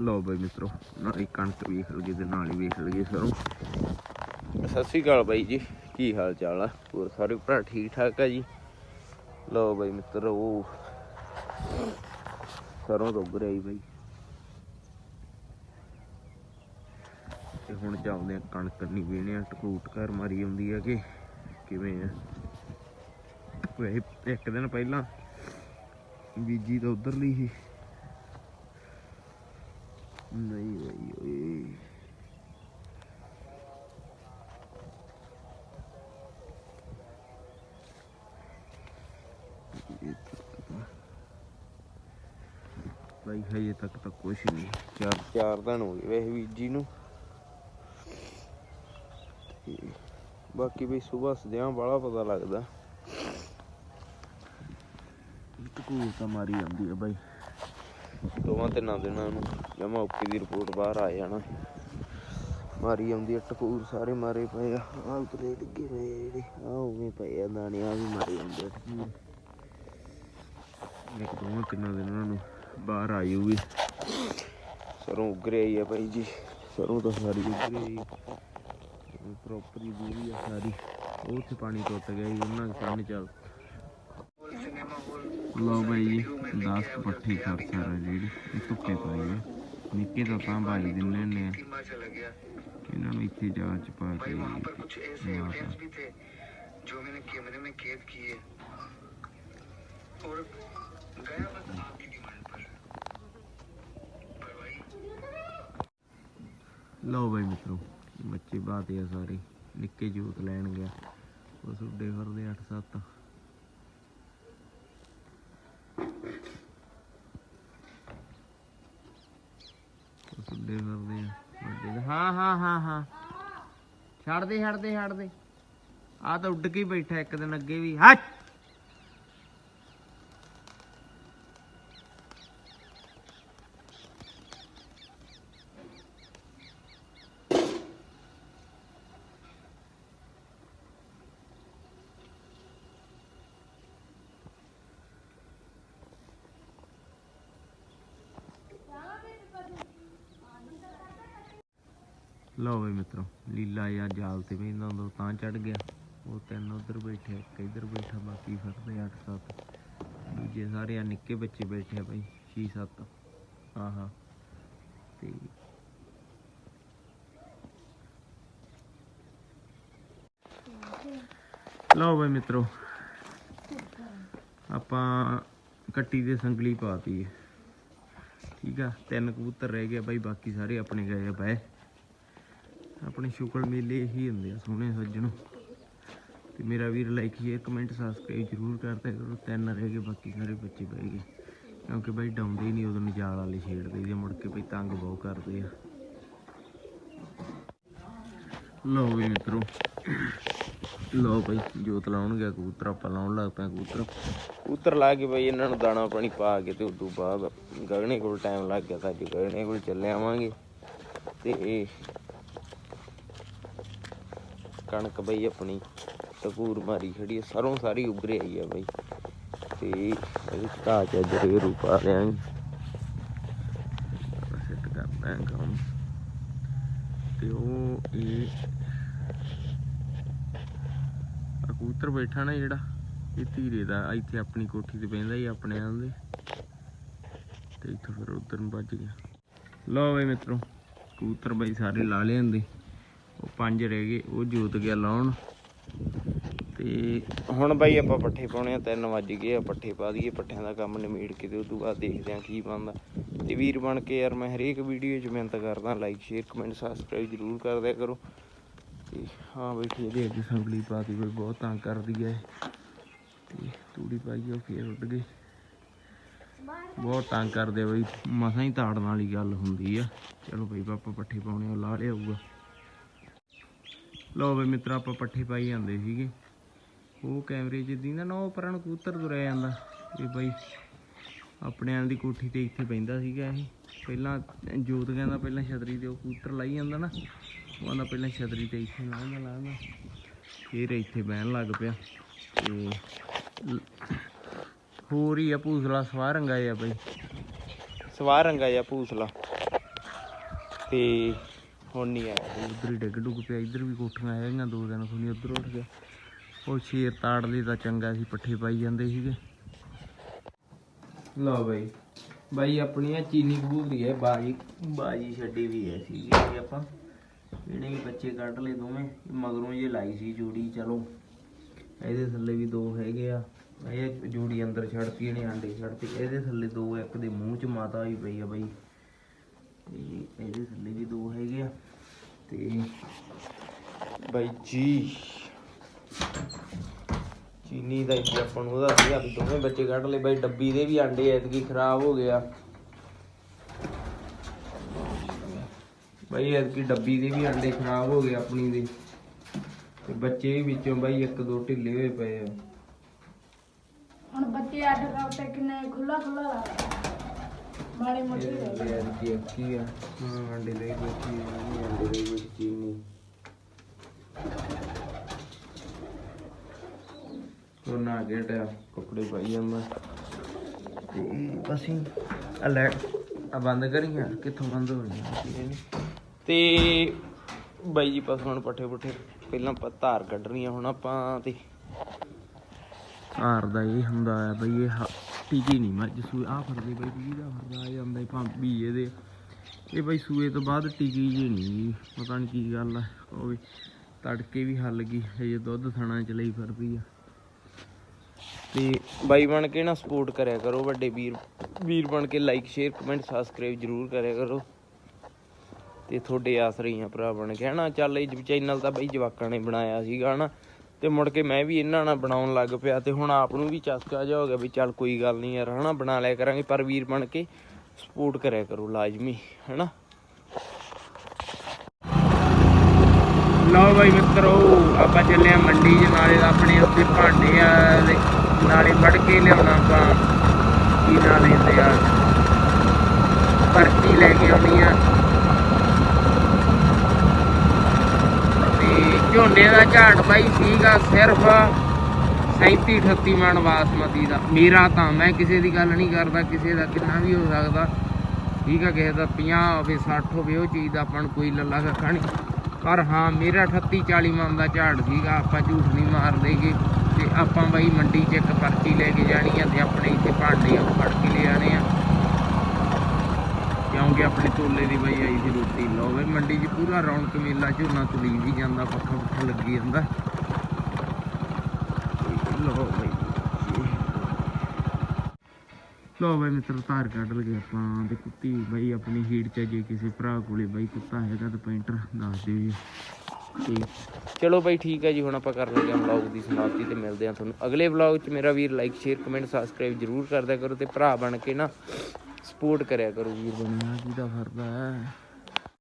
ਲਓ ਬਾਈ ਮਿੱਤਰੋ ਨਾਲ ਹੀ ਕਣਕ ਵੇਖ ਲਈਏ ਤੇ ਨਾਲ ਹੀ ਵੇਖ ਲਈਏ ਸਰੋਂ। ਸਤਿ ਸ਼੍ਰੀ ਅਕਾਲ ਬਾਈ ਜੀ, ਕੀ ਹਾਲ ਚਾਲ ਆ? ਹੋਰ ਸਾਰੇ ਭਰਾ ਠੀਕ ਠਾਕ ਆ ਜੀ? ਲਓ ਬਾਈ ਮਿੱਤਰੋ, ਸਰੋਂ ਤੋਂ ਉੱਭਰ ਆਈ ਬਾਈ। ਤੇ ਹੁਣ ਚੱਲਦੇ ਆ ਕਣਕ ਨਹੀਂ ਵੇਣੇ ਆ, ਟਕੂਟ ਘਰ ਮਾਰੀ ਆਉਂਦੀ ਆ ਕਿ ਕਿਵੇਂ ਆ? ਵੈਸੇ ਇੱਕ ਦਿਨ ਪਹਿਲਾਂ ਬੀਜੀ ਤਾਂ ਉਧਰਲੀ ਸੀ। ਨਹੀਂ ਇਹ ਤਾਂ- ਬਾਈ ਹਜੇ ਤੱਕ ਤਾਂ ਕੁਛ ਨਹੀਂ। ਚਾਰ ਚਾਰ ਦਿਨ ਹੋ ਗਏ ਵੈਸੇ ਬੀਜੀ ਨੂੰ। ਤੇ ਬਾਕੀ ਵੀ ਸਵੇਰ ਸਦਿਆਂ ਵਾਲਾ ਪਤਾ ਲੱਗਦਾ। ਟਕੂਰ ਤਾਂ ਮਾਰੀ ਜਾਂਦੀ ਆ ਬਾਈ। ਦੋਵਾਂ ਤਿੰਨਾਂ ਦਿਨਾਂ ਨੂੰ ਜਮਾ ਓਕੇ ਦੀ ਰਿਪੋਰਟ ਬਾਹਰ ਆ ਜਾਣਾ। ਮਾਰੀ ਆਉਂਦੀ ਆ, ਟਕੂਰ ਸਾਰੇ ਮਾਰੇ ਪਏ ਆ। ਆ ਉਤਰੇ ਡਿੱਗੇ ਹੋਏ ਜਿਹੜੇ ਆ ਉਵੇਂ ਪਏ ਆ ਦਾਣੇ ਆ ਵੀ ਮਾਰੇ ਜਾਂਦੇ ਆ ਇੱਕ ਦੋਵਾਂ ਤਿੰਨਾਂ ਦਿਨਾਂ ਨੂੰ ਬਾਹਰ ਆ ਜਾਊਗੀ ਸਰੋਂ ਉਗਰੇ ਆਈ ਆ ਭਾਈ ਜੀ। ਸਰੋਂ ਤਾਂ ਸਾਰੀ ਉਗਰੇ ਆਈ। ਪ੍ਰੋਪਰ ਹੀ ਦੂਰੀ ਆ ਸਾਰੀ। ਉਹ ਉੱਥੇ ਪਾਣੀ ਟੁੱਟ ਗਿਆ ਸੀ, ਉਹਨਾਂ ਦੇ ਚੱਲ। ਲਓ ਬਾਈ ਜੀ 10 ਪੱਠੀ ਖੜ ਸਾਰਾ ਜਿਹੜੀ ਇਹ ਧੁੱਪੇ ਪਾਈ ਹੈ ਨਿੱਕੇ ਤਾਂ ਤਾਂ ਭਾਈ ਦਿੰਨੇ ਨੇ ਇਹਨਾਂ ਨੂੰ ਇੱਥੇ ਜਾ ਚ ਪਾ ਕੇ वहाँ पर कुछ ऐसे यहाँ एविडेंस पर। भी थे जो मैंने कैमरे में कैद किए और गया बस आपकी डिमांड पर पर भाई ਲਓ ਬਾਈ ਮਿੱਤਰੋ ਬੱਚੇ ਬਾਤੇ ਆ ਸਾਰੇ ਨਿੱਕੇ ਜੂਤ ਲੈਣ ਗਿਆ ਉਹ ਸੁੱਡੇ ਫਿਰਦੇ 8 ਛੱਡ ਦੇ ਛੱਡ ਦੇ ਛੱਡ ਦੇ ਆ ਤਾਂ ਉੱਡ ਕੇ ਹੀ ਬੈਠਾ ਇੱਕ ਦਿਨ ਅੱਗੇ ਵੀ। ਹੱਟ! ਲਓ ਬਈ ਮਿੱਤਰੋ, ਲੀਲਾ ਜਾਂ ਜਾਲ ਤੇ ਵੀ ਹੁੰਦਾ ਤਾਂ ਚੜ ਗਿਆ। ਉਹ ਤਿੰਨ ਉਧਰ ਬੈਠੇ, ਇੱਕ ਇਧਰ ਬੈਠਾ, ਬਾਕੀ ਫਿਰਦੇ 8 7 ਦੂਜੇ ਸਾਰੇ ਆ ਨਿੱਕੇ ਬੱਚੇ ਬੈਠੇ ਆ ਬਈ 6 7 ਆਹਾ ਤੇ ਲਓ ਬਈ ਮਿੱਤਰੋ, ਆਪਾਂ ਕੱਟੀ ਦੇ ਸੰਗਲੀ ਪਾਤੀ ਹੈ ਠੀਕ ਆ, ਤਿੰਨ ਕਬੂਤਰ ਰਹਿ ਗਏ ਬਾਈ, ਬਾਕੀ ਸਾਰੇ ਆਪਣੇ ਗਏ ਆ। ਬੈ ਆਪਣੇ ਸ਼ੁਕਰ ਮੇਲੇ ਹੀ ਹੁੰਦੇ ਆ, ਸੋਹਣੇ ਸੱਜਣੋ। ਤੇ ਮੇਰਾ ਵੀਰ ਲਾਈਕ ਸ਼ੇਅਰ ਕਮੈਂਟ ਸਬਸਕ੍ਰਾਈਬ ਜ਼ਰੂਰ ਕਰਦਿਆ ਕਰੋ, ਤਿੰਨ ਰਹਿ ਗਏ, ਬਾਕੀ ਸਾਰੇ ਬੱਚੇ ਬਹਿ ਗਏ। ਕਿਉਂਕਿ ਬਾਈ ਡਾਉਂਦੇ ਹੀ ਨਹੀਂ, ਉਦੋਂ ਨਜਾਲ ਵਾਲੇ ਛੇੜਦੇ ਜੇ ਮੁੜ ਕੇ ਬਈ ਤੰਗ ਬਹੁਤ ਕਰਦੇ ਆ। ਲਓ ਵੀ ਮਿੱਤਰੋ, ਲਓ ਬਈ, ਜੋਤ ਲਾਉਣ ਗਿਆ ਕਬੂਤਰ ਆਪਾਂ ਲਾਉਣ ਲੱਗ ਪਿਆ ਕਬੂਤਰ। ਕਬੂਤਰ ਲਾ ਕੇ ਬਈ ਇਹਨਾਂ ਨੂੰ ਦਾਣਾ ਪਾਣੀ ਪਾ ਕੇ ਤੇ ਉਦੋਂ ਬਾਅਦ ਗਗਨੇ ਕੋਲ ਟਾਈਮ ਲੱਗ ਗਿਆ, ਤਾਂ ਅੱਜ ਗਗਨੇ ਕੋਲ ਚੱਲੇ ਆਵਾਂਗੇ। ਤੇ ਇਹ ਕਣਕ ਬਈ ਆਪਣੀ ਟਕੂਰ ਮਾਰੀ ਖੜੀ ਹੈ ਸਰੋਂ ਸਾਰੀ ਉਗਰੇ ਆਈ ਆ ਬਈ। ਤੇ ਇਹਦੇ ਘਾਹ ਚ ਜਰੇ ਰੂਪਾ ਰਿਆਂ ਸੈੱਟ ਕਰਦਾ ਕੰਮ। ਤੇ ਉਹ ਇਹ ਕਬੂਤਰ ਬੈਠਾ ਨਾ ਜਿਹੜਾ, ਇਹ ਧੀਰੇ ਦਾ ਇੱਥੇ ਆਪਣੀ ਕੋਠੀ ਤੇ ਬਹਿੰਦਾ ਹੀ ਆਪਣੇ ਆਲ ਦੇ ਤੇ ਇੱਥੋਂ ਫਿਰ ਉਧਰ ਨੂੰ ਭੱਜ ਗਿਆ। ਲਓ ਬਈ ਮਿੱਤਰੋ, ਕਬੂਤਰ ਬਈ ਸਾਰੇ ਲਾ ਲਿਆਂਦੇ ਉਹ ਪੰਜ ਰਹਿ ਗਏ, ਉਹ ਜੋਤ ਗਿਆ ਲਾਉਣ। ਤੇ ਹੁਣ ਬਾਈ ਆਪਾਂ ਪੱਠੇ ਪਾਉਣੇ ਆ 3 ਵੱਜ ਗਏ ਆ, ਪੱਠੇ ਪਾ ਦਈਏ, ਪੱਠਿਆਂ ਦਾ ਕੰਮ ਨਿਮੇੜ ਕੇ ਤੇ ਉਸ ਤੋਂ ਬਾਅਦ ਦੇਖਦੇ ਆ ਕੀ ਬਣਦਾ। ਤੇ ਵੀਰ ਬਣ ਕੇ ਯਾਰ ਮੈਂ ਹਰੇਕ ਵੀਡੀਓ 'ਚ ਮਿਹਨਤ ਕਰਦਾ ਲਾਈਕ ਸ਼ੇਅਰ ਕਮੈਂਟ ਸਬਸਕ੍ਰਾਈਬ ਜ਼ਰੂਰ ਕਰ ਦਿਆ ਕਰੋ। ਤੇ ਹਾਂ ਬੈਠੀ ਇਹਦੇ ਅੱਗੇ ਸੰਗਲੀ ਪਾਤੀ ਕੋਈ ਬਹੁਤ ਤੰਗ ਕਰਦੀ ਹੈ ਤੇ ਤੂੜੀ ਪਾਈ ਉਹ ਫੇਰ ਉੱਡ ਗਈ। ਬਹੁਤ ਤੰਗ ਕਰਦੇ ਆ ਬਈ, ਮਸਾਂ ਹੀ ਤਾੜਨ ਵਾਲੀ ਗੱਲ ਹੁੰਦੀ ਆ। ਚਲੋ ਬਈ ਪਾਪਾ ਪੱਠੇ ਪਾਉਣੇ ਉਹ ਲਾ ਲਿਆਊਗਾ ਲਓ ਬਈ ਮਿੱਤਰ, ਆਪਾਂ ਪੱਠੇ ਪਾਈ ਜਾਂਦੇ ਸੀਗੇ। ਉਹ ਕੈਮਰੇ 'ਚ ਦੀਂਦਾ ਨਾ ਉਹ ਪਰਾਂ ਨੂੰ ਕੂਤਰ ਤੁਰਿਆ ਜਾਂਦਾ। ਇਹ ਬਈ ਆਪਣੇ ਆਲ ਦੀ ਕੋਠੀ ਤੇ ਇੱਥੇ ਬੈੰਦਾ ਸੀਗਾ ਇਹ। ਪਹਿਲਾਂ ਜੋਤ ਕਹਿੰਦਾ ਪਹਿਲਾਂ ਛਤਰੀ ਤੇ ਉਹ ਕੂਤਰ ਲਾਈ ਜਾਂਦਾ ਨਾ। ਉਹ ਕਹਿੰਦਾ ਪਹਿਲਾਂ ਛਤਰੀ ਤੇ ਇੱਥੇ ਲਾਉਂਦਾ ਲਾਉਂਦਾ। ਫਿਰ ਇੱਥੇ ਬਹਿਣ ਲੱਗ ਪਿਆ। ਤੇ ਹੋਰ ਹੀ ਆ ਭੂਸਲਾ, ਸਵਾਹ ਰੰਗਾ ਆ ਬਈ। ਸਵਾਹ ਰੰਗਾ ਆ ਭੂਸਲਾ। ਤੇ ਹੁਣ ਨਹੀਂ ਆਇਆ। ਉਧਰ ਹੀ ਡਿੱਗ ਡੁੱਗ ਪਿਆ, ਇੱਧਰ ਵੀ ਕੋਠੀਆਂ ਹੈਗੀਆਂ ਦੋ ਦਿਨ ਸੁਣੀ ਉਧਰ ਉੱਠ ਗਿਆ। ਉਹ ਸ਼ੇਰ ਤਾੜ ਲਈ ਤਾਂ ਚੰਗਾ ਸੀ, ਪੱਠੇ ਪਾਈ ਜਾਂਦੇ ਸੀਗੇ। ਲਓ ਬਾਈ ਬਾਈ ਆਪਣੀ ਆ ਚੀਨੀ ਕਬੂਤਰੀ ਹੈ, ਬਾਜੀ ਬਾਜੀ ਛੱਡੀ ਵੀ ਹੈ ਸੀ ਇਹ ਆਪਾਂ ਇਹਨੇ ਵੀ ਬੱਚੇ ਕੱਢ ਲਏ ਦੋਵੇਂ ਮਗਰੋਂ ਜੇ ਲਾਈ ਸੀ ਜੋੜੀ, ਚਲੋ। ਇਹਦੇ ਥੱਲੇ ਵੀ ਦੋ ਹੈਗੇ ਆ, ਇਹ ਜੋੜੀ ਅੰਦਰ ਛੱਡਤੀ, ਇਹਨੇ ਆਂਡੇ ਛੱਡਤੇ, ਇਹਦੇ ਥੱਲੇ ਦੋ, ਇੱਕ ਦੇ ਮੂੰਹ 'ਚ ਮਾਤਾ ਵੀ ਪਈ ਆ ਬਾਈ। ਤੇ ਇਹਦੇ ਥੱਲੇ ਵੀ ਦੋ ਹੈਗੇ ਆ। ਤੇ ਬਾਈ ਜੀ, ਚੀਨੀ ਦਾ ਇੱਥੇ ਆਪਾਂ ਨੂੰ ਉਹਦਾ ਸੀ ਵੀ ਦੋਵੇਂ ਬੱਚੇ ਕੱਢ ਲਏ। ਬਾਈ ਡੱਬੀ ਦੇ ਵੀ ਆਂਡੇ ਐਤਕੀ ਖਰਾਬ ਹੋ ਗਿਆ ਬਾਈ ਐਤਕੀ ਡੱਬੀ ਦੇ ਵੀ ਆਂਡੇ ਖਰਾਬ ਹੋ ਗਏ ਆਪਣੀ ਦੇ। ਤੇ ਬੱਚੇ ਵੀ ਵਿੱਚੋਂ ਬਾਈ ਇੱਕ ਦੋ ਢਿੱਲੇ ਹੋਏ ਪਏ ਆ। ਹੁਣ ਬੱਚੇ ਅੱਡ ਕਰਤੇ ਕਿੰਨੇ ਖੁੱਲਾ ਖੁੱਲਾ ਲੱਗਦਾ ਮਾੜੇ ਮੋਟੇ ਰਹਿ ਐਤਕੀ ਅੱਕੀ ਆ। ਹਾਂ ਆਂਡੇ ਲਈ ਬੱਚੀ ਨਹੀਂ ਆਂਡੇ ਲਈ ਬੱਚੀ ਚੀਨੀ ਉਹ ਨਾ ਗੇਟਿਆ ਕੱਪੜੇ ਪਾਈ ਜਾਂਦਾ ਤੇ ਅਸੀਂ ਆ ਲੈ ਆ ਬੰਦ ਕਰੀਆਂ ਕਿੱਥੋਂ ਬੰਦ ਹੋ ਰਹੀਆਂ ਤੇ ਬਾਈ ਜੀ ਨੂੰ ਪੱਠੇ ਪੁੱਠੇ ਪਹਿਲਾਂ ਆਪਾਂ ਧਾਰ ਕੱਢਣੀਆਂ ਹੁਣ ਆਪਾਂ ਤੇ। ਧਾਰ ਦਾ ਇਹ ਹੁੰਦਾ ਹੈ ਬਈ ਇਹ ਹ- ਟੀਕੀ ਨਹੀਂ ਮੱਝ ਸੂਏ ਆ ਫਰਦੇ ਬਈ ਟੀਕੀ ਦਾ ਫਰਦਾ ਆ ਜਾਂਦਾ ਭਾਂਬੀ ਇਹਦੇ। ਇਹ ਬਈ ਸੂਏ ਤੋਂ ਬਾਅਦ ਟੀਕੀ ਜੀ ਨਹੀਂ ਪਤਾ ਨਹੀਂ ਕੀ ਗੱਲ ਆ, ਉਹ ਵੀ ਤੜਕੇ ਵੀ ਹੱਲ ਗਈ, ਹਜੇ ਦੁੱਧ ਥਣਾ ਚ ਲਈ ਫਿਰਦੀ ਆ। ਤੇ ਬਾਈ ਬਣ ਕੇ ਨਾ ਸਪੋਰਟ ਕਰਿਆ ਕਰੋ ਵੱਡੇ ਵੀਰ ਵੀਰ ਬਣ ਕੇ ਲਾਈਕ ਸ਼ੇਅਰ ਕਮੈਂਟ ਸਬਸਕ੍ਰਾਈਬ ਜਰੂਰ ਕਰਿਆ ਕਰੋ। ਤੇ ਤੁਹਾਡੇ ਆਸਰੇ ਹੀ ਆ ਭਰਾ ਬਣ ਕੇ, ਹਨਾ? ਚੱਲ ਇਹ ਚੈਨਲ ਤਾਂ ਬਈ ਜਵਾਕਾਂ ਨੇ ਬਣਾਇਆ ਸੀਗਾ, ਹਨਾ? ਤੇ ਮੁੜ ਕੇ ਮੈਂ ਵੀ ਇਹਨਾਂ ਨਾਲ ਬਣਾਉਣ ਲੱਗ ਪਿਆ ਤੇ ਹੁਣ ਆਪ ਨੂੰ ਵੀ ਚਸਕਾ ਜਾ ਹੋ ਗਿਆ ਵੀ ਚੱਲ ਕੋਈ ਗੱਲ ਨਹੀਂ ਯਾਰ, ਹਨਾ, ਬਣਾ ਲਿਆ ਕਰਾਂਗੇ, ਪਰ ਵੀਰ ਬਣ ਕੇ ਸਪੋਰਟ ਕਰਿਆ ਕਰੋ ਲਾਜ਼ਮੀ, ਹਨਾ। ਲਓ ਬਾਈ ਮਿੱਤਰੋ, ਆਪਾਂ ਚੱਲੇ ਆ ਮੰਡੀ 'ਚ ਨਾਲੇ, ਆਪਣੇ ਉੱਤੇ ਭਾਂਡੇ ਆ ਨਾਲੇ ਵੜ ਕੇ ਲਿਆਉਣਾ ਆਪਾਂ, ਕੀ ਨਾਂ ਲੈਂਦੇ ਆ? ਪਰਚੀ ਲੈ ਕੇ ਆਉਣੀ ਆ ਤੇ ਝੋਨੇ ਦਾ ਝਾੜ ਬਾਈ ਸੀਗਾ ਸਿਰਫ 37 38 ਮਣ ਬਾਸਮਤੀ ਦਾ। ਮੇਰਾ ਤਾਂ ਮੈਂ ਕਿਸੇ ਦੀ ਗੱਲ ਨਹੀਂ ਕਰਦਾ, ਕਿਸੇ ਦਾ ਕਿੰਨਾ ਵੀ ਹੋ ਸਕਦਾ। ਠੀਕ ਆ, ਕਿਸੇ ਦਾ 50 ਹੋਵੇ 60 ਹੋਵੇ, ਉਹ ਚੀਜ਼ ਦਾ ਆਪਾਂ ਨੂੰ ਕੋਈ ਲੱਲਾ ਕੱਖਾ ਨਹੀਂ। ਪਰ ਹਾਂ, ਮੇਰਾ 38 40 ਮਣ ਦਾ ਝਾੜ ਸੀਗਾ, ਆਪਾਂ ਝੂਠ ਨਹੀਂ ਮਾਰਦੇਗੇ ਤੇ ਆਪਾਂ ਬਾਈ ਮੰਡੀ 'ਚ ਇੱਕ ਪਰਚੀ ਲੈ ਕੇ ਜਾਣੀ ਆ ਤੇ ਆਪਣੇ ਇੱਥੇ ਭਾਂਡੇ ਆ ਫੜ ਕੇ ਲੈ ਆਣੇ ਆ। ਕਿਉਂਕਿ ਆਪਣੇ ਤੋਲੇ ਦੀ ਬਾਈ ਆਈ ਸੀ ਰੋਟੀ ਲਓ ਬਈ ਮੰਡੀ 'ਚ ਪੂਰਾ ਰੌਣਕ ਮੇਲਾ ਝੋਨਾ ਤੁਲੀ ਵੀ ਜਾਂਦਾ, ਪੱਖਾ ਪੁੱਖਾ ਲੱਗੀ ਜਾਂਦਾ। ਲਓ ਬਈ ਲਓ ਬਈ ਮਿੱਤਰ, ਧਾਰ ਕੱਢ ਲਗੇ ਆਪਾਂ ਤੇ ਕੁੱਤੀ ਬਈ ਆਪਣੀ ਹੀਟ ਚ ਜੇ ਕਿਸੇ ਭਰਾ ਕੋਲੇ ਬਈ ਕੁੱਤਾ ਹੈਗਾ ਤਾਂ ਪੈਂਟਰ ਦੱਸ ਦਿਓ ਜੀ। ਤੇ ਚਲੋ ਬਈ ਠੀਕ ਹੈ ਜੀ, ਹੁਣ ਆਪਾਂ ਕਰ ਲਗੇ ਵਲੌਗ ਦੀ ਸਮਾਪਤੀ ਤੇ ਮਿਲਦੇ ਹਾਂ ਤੁਹਾਨੂੰ ਅਗਲੇ ਵਲੌਗ 'ਚ। ਮੇਰਾ ਵੀਰ ਲਾਈਕ ਸ਼ੇਅਰ ਕਮੈਂਟ ਸਬਸਕ੍ਰਾਈਬ ਜਰੂਰ ਕਰਦਿਆ ਕਰੋ ਤੇ ਭਰਾ ਬਣ ਕੇ ਨਾ ਸਪੋਰਟ ਕਰਿਆ ਕਰੋ ਵੀਰ। ਬਣਿਆ ਜਿਹਦਾ ਫਰਦਾ ਹੈ।